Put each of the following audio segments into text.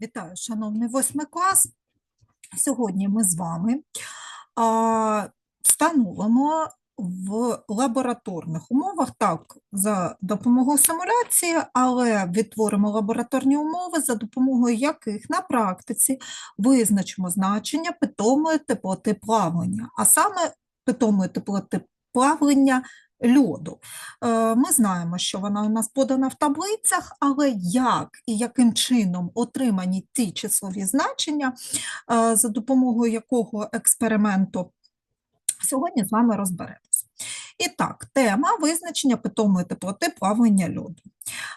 Вітаю, шановний восьмий клас. Сьогодні ми з вами встановимо в лабораторних умовах, так, за допомогою симуляції, але відтворимо лабораторні умови, за допомогою яких на практиці визначимо значення питомої теплоти плавлення, а саме питомої теплоти плавлення льоду. Е, Ми знаємо, що вона у нас подана в таблицях, але як і яким чином отримані ті числові значення, е, за допомогою якого експерименту сьогодні з вами розберемося. І так, тема визначення питомої теплоти плавлення льоду.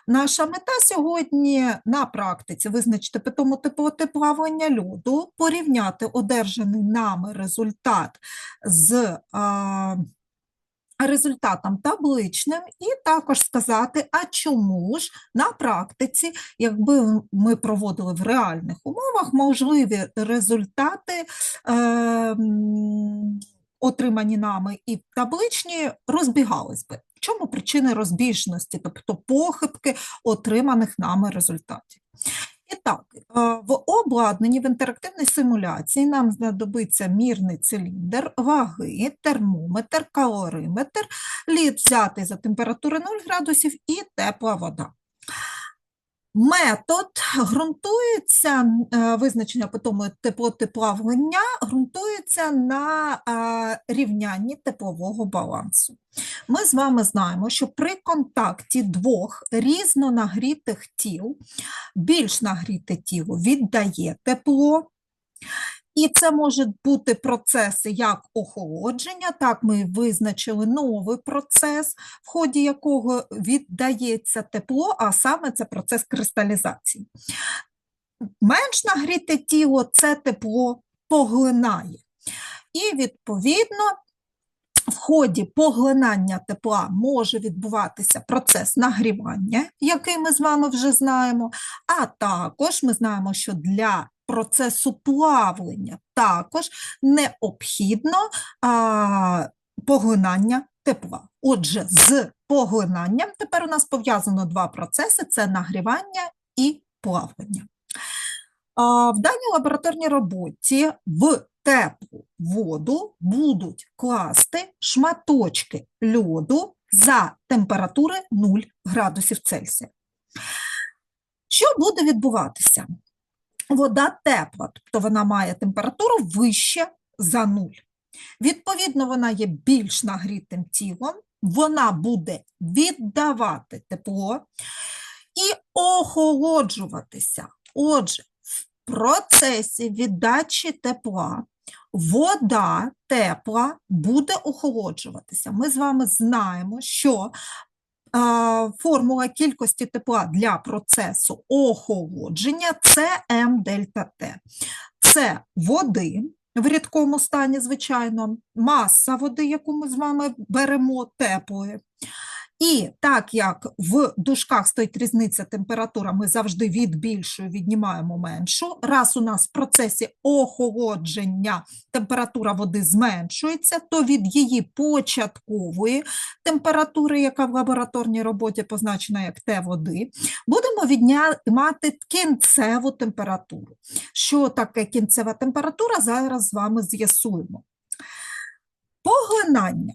Наша мета сьогодні на практиці визначити питому теплоти плавлення льоду, порівняти одержаний нами результат з а, результатом табличним, і також сказати, а чому ж на практиці, якби ми проводили в реальних умовах, можливі результати. Е, Отримані нами і табличні розбігались би. В чому причини розбіжності, тобто похибки отриманих нами результатів? І так, е, в обладнанні в інтерактивній симуляції нам знадобиться мірний циліндр, ваги, термометр, калориметр, лід взятий за температури 0 градусів і тепла вода. Метод ґрунтується, е, визначення питомої теплоти плавлення ґрунтується на е, рівнянні теплового балансу. Ми з вами знаємо, що при контакті двох різнонагрітих тіл більш нагріте тіло віддає тепло, і це можуть бути процеси як охолодження, так ми визначили новий процес, в ході якого віддається тепло, а саме це процес кристалізації. Менш нагріте тіло це тепло поглинає. І, відповідно, в ході поглинання тепла може відбуватися процес нагрівання, який ми з вами вже знаємо, а також ми знаємо, що для процесу плавлення також необхідно а, поглинання тепла. Отже, з поглинанням тепер у нас пов'язано два процеси: це нагрівання і плавлення. А, в даній лабораторній роботі в теплу воду будуть класти шматочки льоду за температури 0 градусів Цельсія. Що буде відбуватися? Вода тепла, тобто вона має температуру вище за 0. Відповідно, вона є більш нагрітим тілом, вона буде віддавати тепло і охолоджуватися. Отже, в процесі віддачі тепла вода тепла буде охолоджуватися. Ми з вами знаємо, що формула кількості тепла для процесу охолодження це М дельта Т. Це води в рідкому стані, звичайно, маса води, яку ми з вами беремо теплої. І так як в дужках стоїть різниця температура, ми завжди від більшої віднімаємо меншу. Раз у нас в процесі охолодження температура води зменшується, то від її початкової температури, яка в лабораторній роботі позначена як Т води, будемо віднімати кінцеву температуру. Що таке кінцева температура, зараз з вами з'ясуємо. Поглинання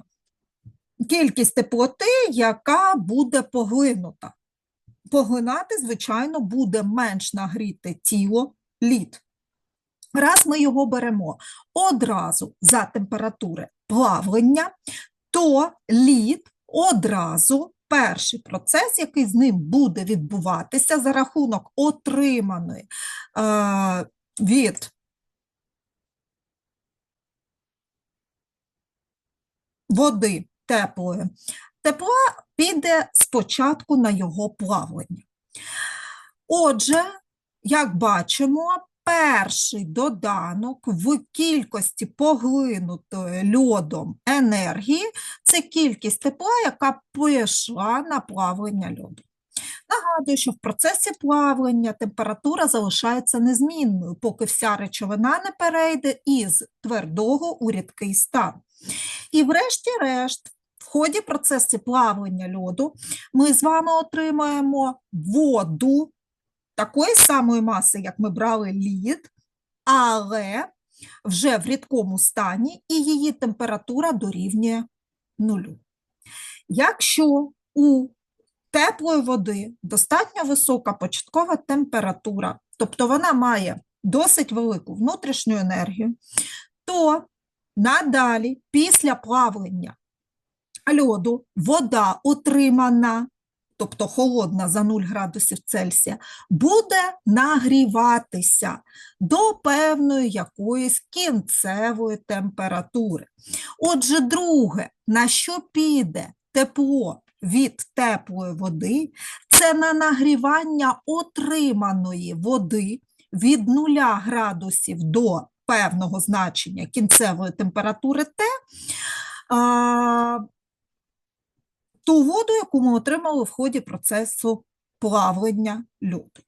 кількість теплоти, яка буде поглинута. Поглинати, звичайно, буде менш нагріте тіло лід. Раз ми його беремо одразу за температури плавлення, то лід одразу перший процес, який з ним буде відбуватися за рахунок отриманої е, від води теплої, тепла піде спочатку на його плавлення. Отже, як бачимо, перший доданок в кількості поглинутої льодом енергії це кількість тепла, яка пішла на плавлення льоду. Нагадую, що в процесі плавлення температура залишається незмінною, поки вся речовина не перейде із твердого у рідкий стан. І врешті-решт, ході процесу плавлення льоду ми з вами отримаємо воду такої самої маси, як ми брали лід, але вже в рідкому стані, і її температура дорівнює нулю. Якщо у теплої води достатньо висока початкова температура, тобто вона має досить велику внутрішню енергію, то надалі після плавлення льоду вода отримана, тобто холодна за 0 градусів Цельсія, буде нагріватися до певної якоїсь кінцевої температури. Отже, друге, на що піде тепло від теплої води, це на нагрівання отриманої води від 0 градусів до певного значення кінцевої температури Т, ту воду, яку ми отримали в ході процесу плавлення льоду.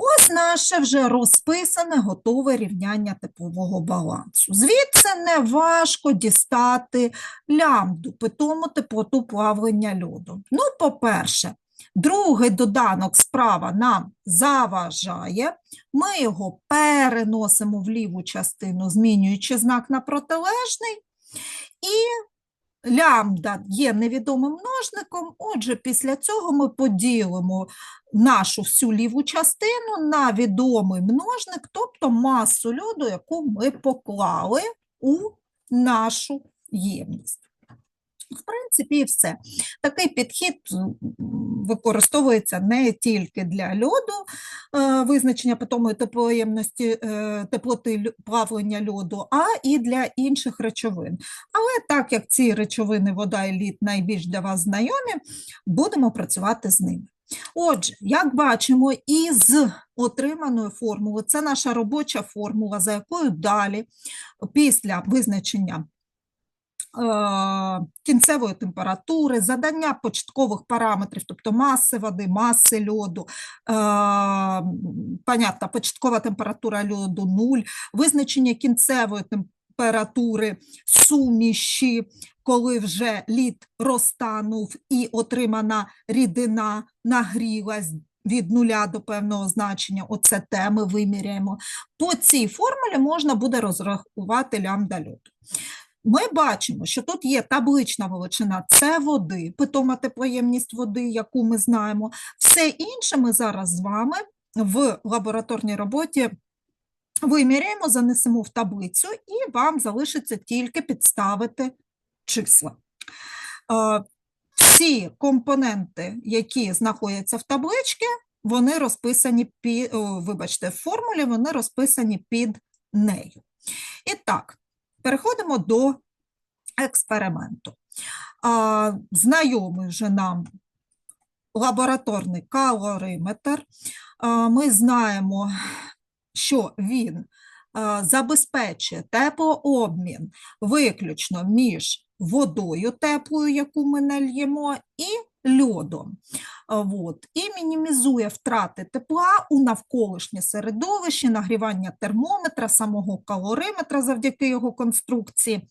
Ось наше вже розписане готове рівняння теплового балансу. Звідси не важко дістати лямбду, питому теплоту плавлення льоду. Ну, по-перше, другий доданок справа нам заважає, ми його переносимо в ліву частину, змінюючи знак на протилежний, і лямбда є невідомим множником, отже, після цього ми поділимо нашу всю ліву частину на відомий множник, тобто масу льоду, яку ми поклали у нашу ємність. В принципі, і все. Такий підхід використовується не тільки для льоду, е, визначення питомої теплоємності е, теплоти плавлення льоду, а і для інших речовин. Але так як ці речовини, вода і лід найбільш для вас знайомі, будемо працювати з ними. Отже, як бачимо, із отриманої формули, це наша робоча формула, за якою далі, після визначення е, кінцевої температури, задання початкових параметрів, тобто маси води, маси льоду, е, понятно, початкова температура льоду 0, визначення кінцевої температури суміші, коли вже лід розтанув і отримана рідина нагрілась від нуля до певного значення, оце те ми виміряємо. По цій формулі можна буде розрахувати лямбда льоду. Ми бачимо, що тут є таблична величина це води, питома теплоємність води, яку ми знаємо. Все інше ми зараз з вами в лабораторній роботі виміряємо, занесемо в таблицю, і вам залишиться тільки підставити числа. Е, Всі компоненти, які знаходяться в табличці, вони розписані під, вибачте, в формулі, вони розписані під нею. І так, переходимо до експерименту. Знайомий вже нам лабораторний калориметр. Ми знаємо, що він забезпечує теплообмін виключно між водою теплою, яку ми нальємо, і льодом. А, От, і мінімізує втрати тепла у навколишнє середовище, нагрівання термометра, самого калориметра завдяки його конструкції.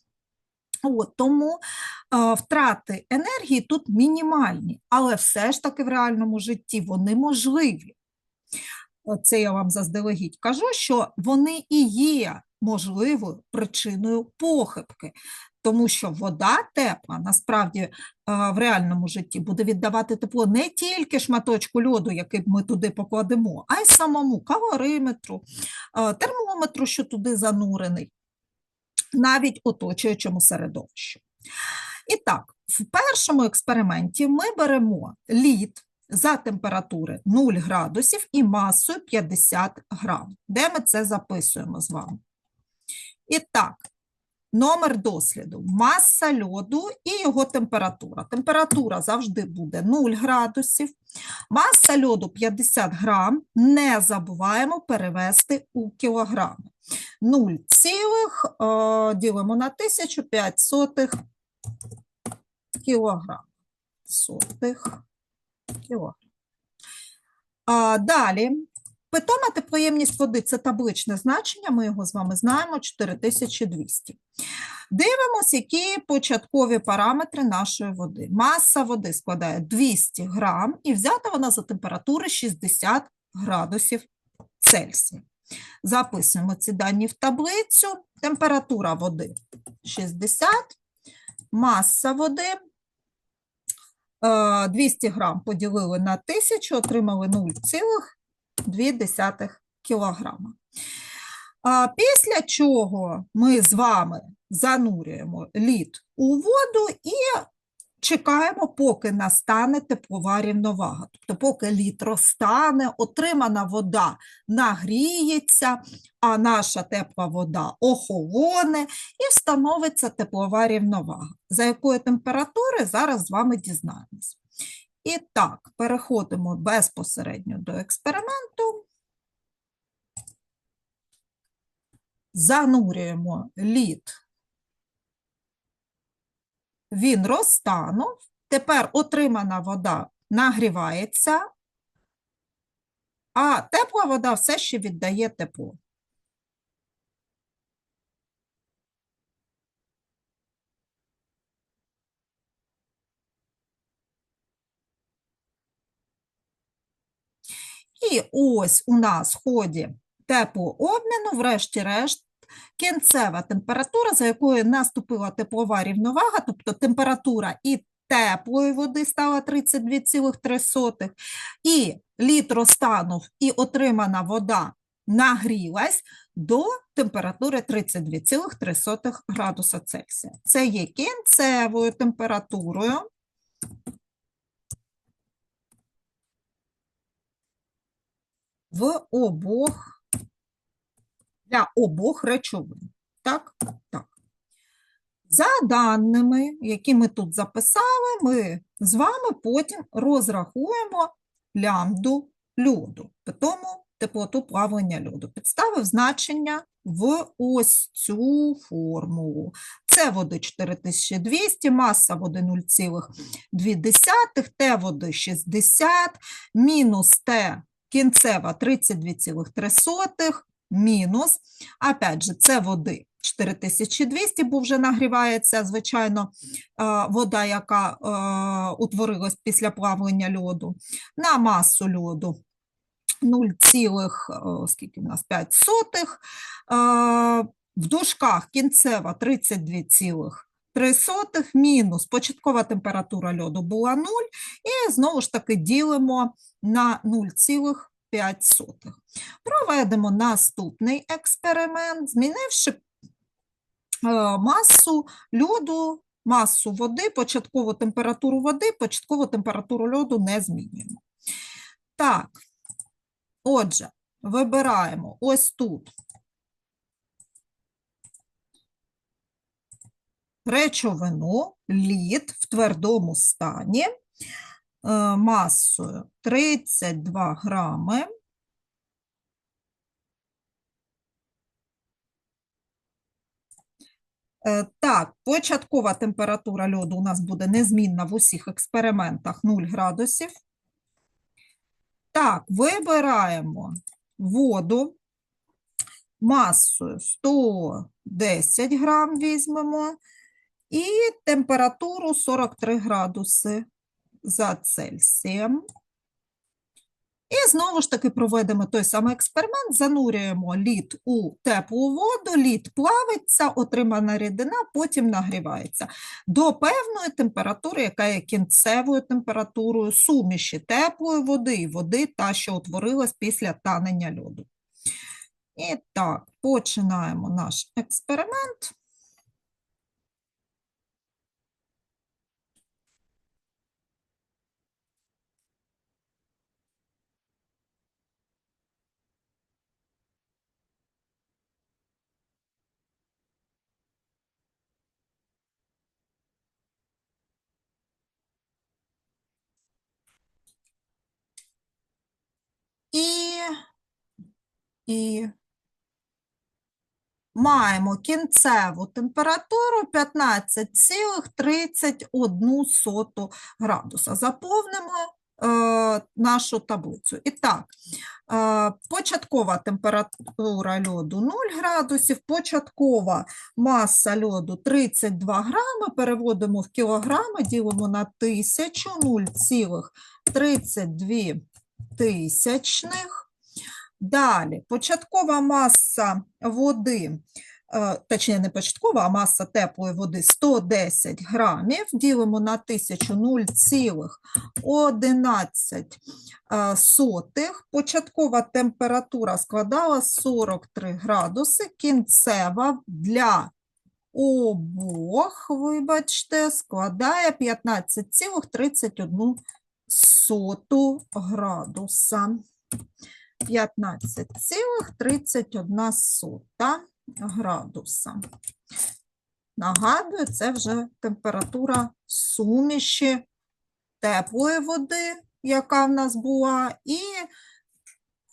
От, тому е, втрати енергії тут мінімальні, але все ж таки в реальному житті вони можливі. Це я вам заздалегідь кажу, що вони і є можливою причиною похибки, тому що вода тепла насправді е, в реальному житті буде віддавати тепло не тільки шматочку льоду, який ми туди покладемо, а й самому калориметру, термометру, що туди занурений навіть оточуючому середовищу. І так, в першому експерименті ми беремо лід за температури 0 градусів і масою 50 грам. Де ми це записуємо з вами? І так, номер досліду – маса льоду і його температура. Температура завжди буде 0 градусів. Маса льоду 50 грам. Не забуваємо перевести у кілограми. 0 цілих е, ділимо на 1005 сотих кілограм. Сотих кілограм. А, далі Питома теплоємність води це табличне значення, ми його з вами знаємо 4200. Дивимось, які початкові параметри нашої води. Маса води складає 200 грам і взята вона за температури 60 градусів Цельсія. Записуємо ці дані в таблицю. Температура води 60, маса води 200 грам поділили на 1000, отримали 0,2 кілограма. Після чого ми з вами занурюємо лід у воду і чекаємо, поки настане теплова рівновага. Тобто, поки лід розтане, отримана вода нагріється, а наша тепла вода охолоне і встановиться теплова рівновага. За якої температури зараз з вами дізнаємось. І так, переходимо безпосередньо до експерименту. Занурюємо лід він розтанув, тепер отримана вода нагрівається, а тепла вода все ще віддає тепло. І ось у нас в ході теплообміну, врешті-решт, кінцева температура, за якою наступила теплова рівновага, тобто температура і теплої води стала 32,3, і лід розтанув, і отримана вода нагрілась до температури 32,3 градуса Цельсія. Це є кінцевою температурою. В обох для обох речовин. Так? Так. За даними, які ми тут записали, ми з вами потім розрахуємо лямбду льоду, тому теплоту плавлення льоду. Підставив значення в ось цю формулу. Це води 4200, маса води 0,2, Т води 60, мінус Т кінцева 32,3, мінус. Опять же, це води. 4200, бо вже нагрівається, звичайно, вода, яка утворилась після плавлення льоду, на масу льоду. 0, скільки в нас? 5 сотих, в дужках кінцева 32,3 мінус початкова температура льоду була 0, і знову ж таки ділимо на 0,3. 5 сотих. Проведемо наступний експеримент, змінивши е, масу льоду, масу води, початкову температуру води, початкову температуру льоду не змінюємо. Так, отже, вибираємо ось тут речовину, лід в твердому стані. Е, масою 32 грами. Е, так, початкова температура льоду у нас буде незмінна в усіх експериментах 0 градусів. Так, вибираємо воду масою 110 грам візьмемо і температуру 43 градуси за Цельсієм. І знову ж таки проведемо той самий експеримент, занурюємо лід у теплу воду, лід плавиться, отримана рідина, потім нагрівається до певної температури, яка є кінцевою температурою суміші теплої води і води, та, що утворилась після танення льоду. І так, починаємо наш експеримент. і, і маємо кінцеву температуру 15,31 градуса. Заповнимо е, нашу таблицю. І так, е, початкова температура льоду 0 градусів, початкова маса льоду 32 грами, переводимо в кілограми, ділимо на тисячу, 0,32 тисячних. Далі, початкова маса води, е, точніше не початкова, а маса теплої води 110 грамів, ділимо на 1000 0,11 е. Початкова температура складала 43 градуси, кінцева для обох, вибачте, складає 15,31 градуса. 15,31 сота градуса. Нагадую, це вже температура суміші теплої води, яка в нас була, і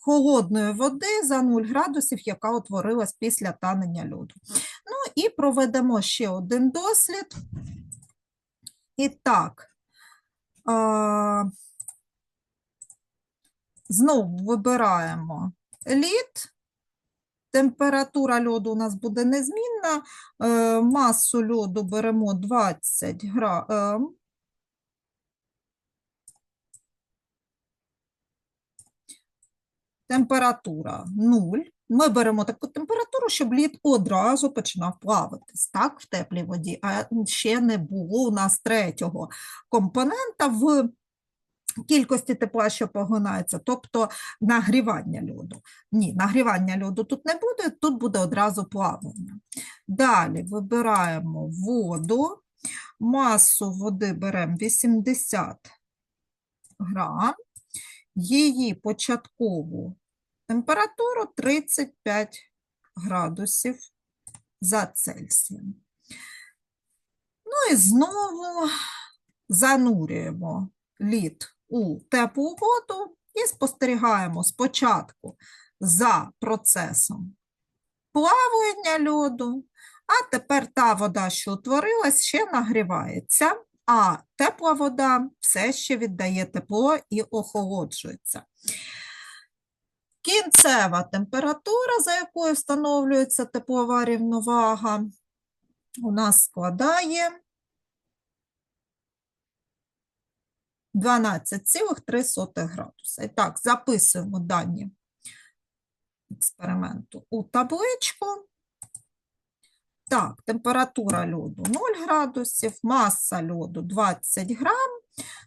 холодної води за 0 градусів, яка утворилась після танення льоду. Ну і проведемо ще один дослід. І так, знову вибираємо лід. Температура льоду у нас буде незмінна. Е, Масу льоду беремо 20 грам. Температура 0. Ми беремо таку температуру, щоб лід одразу починав плаватись, так, в теплій воді, а ще не було у нас третього компонента в кількості тепла, що поглинається, тобто нагрівання льоду. Ні, нагрівання льоду тут не буде, тут буде одразу плавання. Далі вибираємо воду, масу води беремо 80 грам, її початкову температуру 35 градусів за Цельсієм. Ну і знову занурюємо лід у теплу воду і спостерігаємо спочатку за процесом плавання льоду, а тепер та вода, що утворилась, ще нагрівається, а тепла вода все ще віддає тепло і охолоджується. Кінцева температура, за якою встановлюється теплова рівновага, у нас складає 12,3 градуса. І так, записуємо дані експерименту у табличку. Так, температура льоду 0 градусів, маса льоду 20 грам,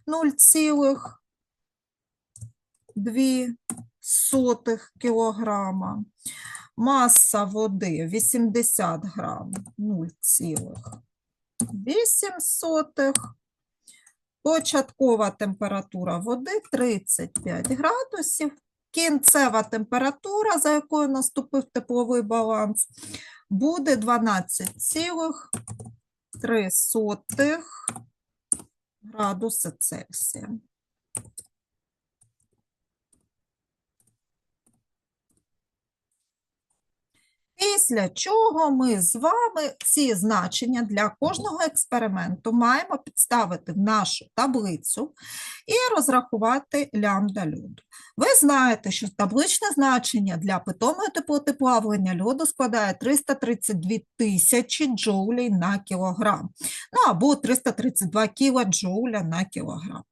0,2 кілограма. Маса води 80 грам, 0,8 сотих. Початкова температура води 35 градусів. Кінцева температура, за якою наступив тепловий баланс, буде 12,3 градуса Цельсія. Після чого ми з вами ці значення для кожного експерименту маємо підставити в нашу таблицю і розрахувати лямбда льоду. Ви знаєте, що табличне значення для питомої теплоти плавлення льоду складає 332 тисячі джоулей на кілограм, ну або 332 кілоджоуля на кілограм.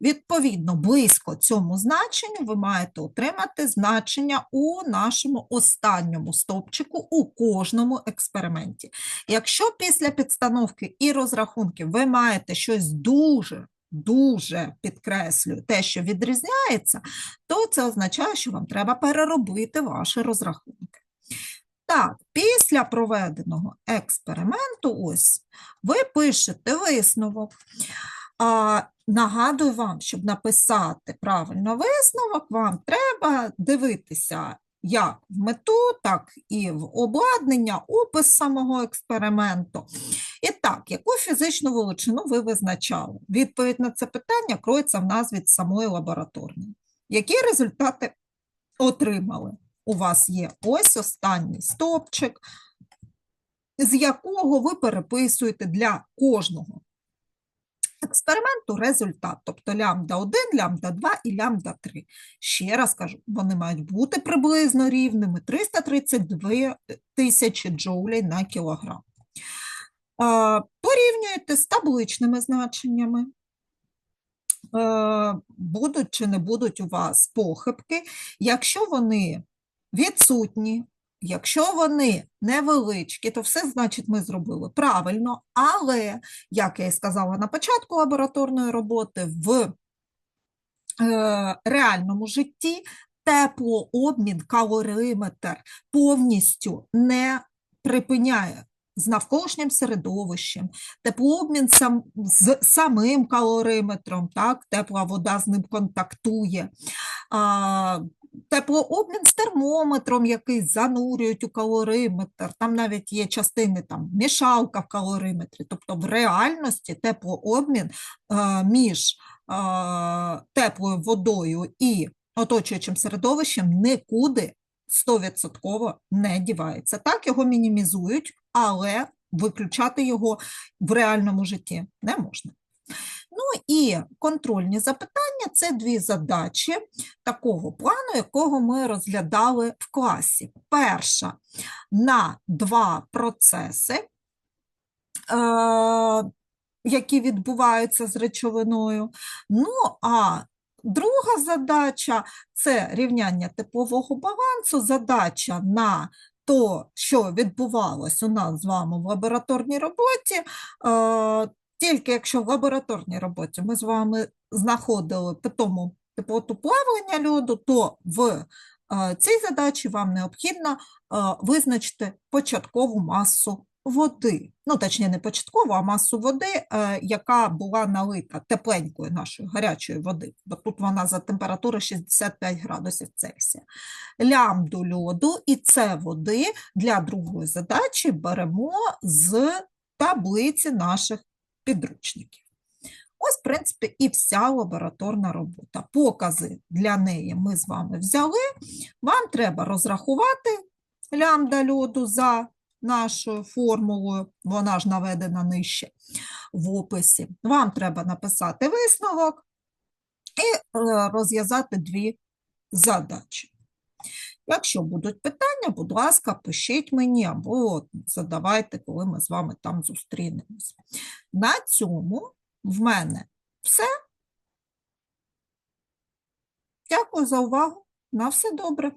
Відповідно, близько цьому значенню ви маєте отримати значення у нашому останньому стовпчику у кожному експерименті. Якщо після підстановки і розрахунків ви маєте щось дуже Дуже підкреслюю те, що відрізняється, то це означає, що вам треба переробити ваші розрахунки. Так, після проведеного експерименту, ось ви пишете висновок. А, Нагадую вам, щоб написати правильно висновок, вам треба дивитися як в мету, так і в обладнання, опис самого експерименту. І так, яку фізичну величину ви визначали? Відповідь на це питання кроється в назві самої лабораторної. Які результати отримали? У вас є ось останній стопчик, з якого ви переписуєте для кожного експерименту результат, тобто лямбда 1, лямбда 2 і лямбда 3. Ще раз кажу, вони мають бути приблизно рівними 332 тисячі джоулей на кілограм. Порівнюєте з табличними значеннями. Е, Будуть чи не будуть у вас похибки, якщо вони відсутні, якщо вони невеличкі, то все значить ми зробили правильно, але, як я і сказала на початку лабораторної роботи, в е, реальному житті теплообмін калориметр повністю не припиняє з навколишнім середовищем, теплообмін сам, з самим калориметром, так, тепла вода з ним контактує. А, теплообмін з термометром, який занурюють у калориметр, там навіть є частини там мішалка в калориметрі, тобто в реальності теплообмін а, між а, теплою водою і оточуючим середовищем нікуди 100% не дівається. Так, його мінімізують, але виключати його в реальному житті не можна. Ну і контрольні запитання це дві задачі такого плану, якого ми розглядали в класі. Перша на два процеси, е, які відбуваються з речовиною. Ну, а друга задача це рівняння теплового балансу, задача на то, що відбувалось у нас з вами в лабораторній роботі, е, тільки якщо в лабораторній роботі ми з вами знаходили питому теплоту плавлення льоду, то в е, цій задачі вам необхідно е, визначити початкову масу води. Ну, точніше, не початкову, а масу води, е, яка була налита тепленької нашої гарячої води, бо тут вона за температури 65 градусів Цельсія. Лямбду льоду і це води для другої задачі беремо з таблиці наших підручників. Ось, в принципі, і вся лабораторна робота. Покази для неї ми з вами взяли. Вам треба розрахувати лямбда льоду за нашою формулою, вона ж наведена нижче в описі. Вам треба написати висновок і е, розв'язати дві задачі. Якщо будуть питання, будь ласка, пишіть мені або задавайте, коли ми з вами там зустрінемось. На цьому в мене все. Дякую за увагу. На все добре.